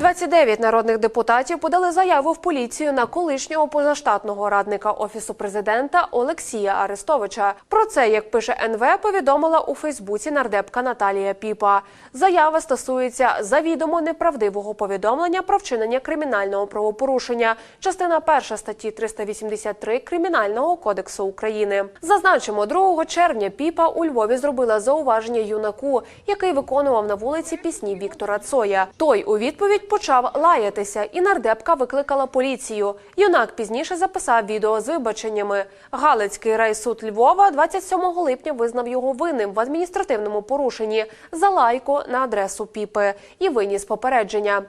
29 народних депутатів подали заяву в поліцію на колишнього позаштатного радника офісу президента Олексія Арестовича. Про це, як пише НВ, повідомила у Фейсбуці нардепка Наталія Піпа. Заява стосується завідомо неправдивого повідомлення про вчинення кримінального правопорушення. Частина 1 статті 383 Кримінального кодексу України. Зазначимо, 2 червня Піпа у Львові зробила зауваження юнаку, який виконував на вулиці пісні Віктора Цоя. Той у відповідь почав лаятися, і нардепка викликала поліцію. Юнак пізніше записав відео з вибаченнями. Галицький райсуд Львова 27 липня визнав його винним в адміністративному порушенні за лайку на адресу Піпи і виніс попередження.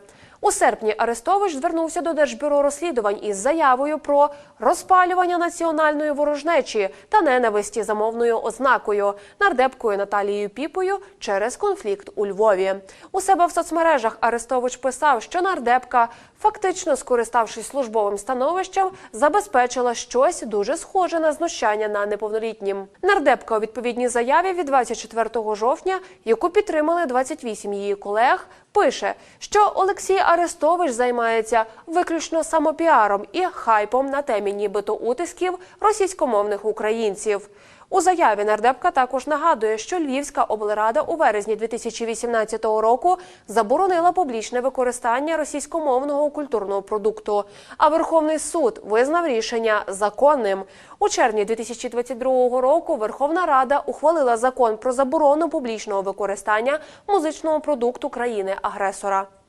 У серпні Арестович звернувся до Держбюро розслідувань із заявою про розпалювання національної ворожнечі та ненависті за мовною ознакою нардепкою Наталією Піпою через конфлікт у Львові. У себе в соцмережах Арестович писав, що нардепка, фактично скориставшись службовим становищем, забезпечила щось дуже схоже на знущання на неповнолітнім. Нардепка у відповідній заяві від 24 жовтня, яку підтримали 28 її колег, пише, що Олексій Арестович займається виключно самопіаром і хайпом на темі нібито утисків російськомовних українців. У заяві нардепка також нагадує, що Львівська облрада у березні 2018 року заборонила публічне використання російськомовного культурного продукту. А Верховний суд визнав рішення законним. У червні 2022 року Верховна Рада ухвалила закон про заборону публічного використання музичного продукту країни-агресора.